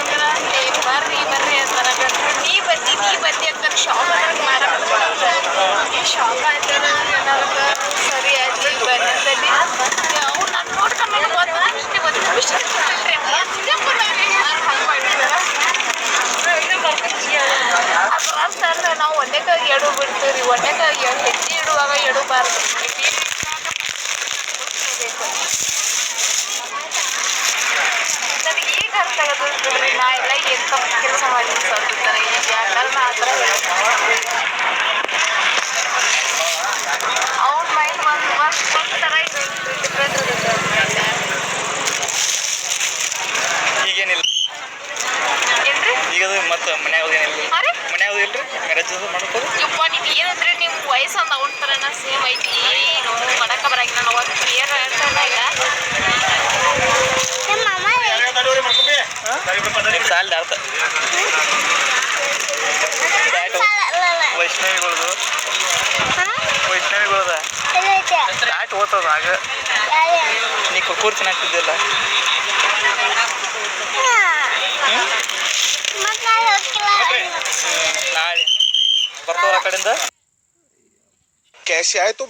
ಅಂದ್ರೆ ಬರ್ರಿ ಬರ್ರಿ ಅಂತಾರೆ ನೀ ಬತ್ತಿ ನೀ ಬತ್ತಿ ಅಂತಾರೆ ಶಾಪ್ ಅನ್ನೋದು ಮಾರಾಟ ಶಾಪ್ ಆಯ್ತಾರ ಅನ್ನೋದು ಸರಿ ಆಯ್ತು ಬಂದಲ್ಲಿ ಅವ್ರು ನಾನು ನೋಡ್ಕೊಂಡು ಗೊತ್ತಲ್ಲ ಇಷ್ಟೇ ಒಂದು ಖುಷಿ ಕೊಟ್ಟಿಲ್ರಿ ನಾವು ಒಂದೇಕಾಗಿ ಎಡು ಬಿಡ್ತೀವಿ ರೀ ಒಂದೇಕಾಗಿ ಎಡು ಹೆಚ್ಚಿ ಇಡುವಾಗ ಎಡಬಾರ್ದು ನಾ ಎಲ್ಲ ಏನು ತಪ್ಪು ಕೆಲಸ ಮಾಡಿ ನನಗೆ ಈಗ ಯಾಕಲ್ಲ ಆ ಥರ ಅವ್ನ ಮೈಂಡ್ ಒಂದು ಒಂದು ಒಂಥರ ಇದು ಡಿಫ್ರೆಂಟ್ ಇರುತ್ತೆ ಈಗೇನಿಲ್ಲ ಏನ್ರಿ ಈಗ ಮತ್ತೆ ಮನ್ಯಾಗ ಏನಿಲ್ಲ ಮನ್ಯಾಗ ಇಲ್ರಿ ಮ್ಯಾರೇಜ್ ಮಾಡ್ಕೋದು ಯಪ್ಪ ನೀವು ಏನಂದ್ರೆ ನಿಮ್ಮ ವಯಸ್ಸಂದು ಅವನ ಥರನ ಸೇಮ್ ಐತಿ ಏನು ಮಾಡಕ್ಕೆ ಬರಂಗಿಲ್ಲ ನಾವು ಒಂದು ಕ್ಲಿಯರ್ ಹೇಳ್ತಾನೆ ಇಲ್ಲ ನಿಮ್ಮ ವೈಷ್ಣವಿ ಅರ್ಥ. ವೈಷ್ಣವಿಗಳದು. ವೈಷ್ಣವಿಗಳದ. ಆಟ ಓದ್ತದ ಆಗ ನೀ ಕೊಕ್ಕೂರು ಚೆನ್ನಾಗ್ತಿದ್ದಿಲ್ಲ ನಾಳೆ. ಬರ್ತವ್ರ ಆ ಕಡೆಯಿಂದ? ಕ್ಯಾಶ್ ಆಯ್ತು.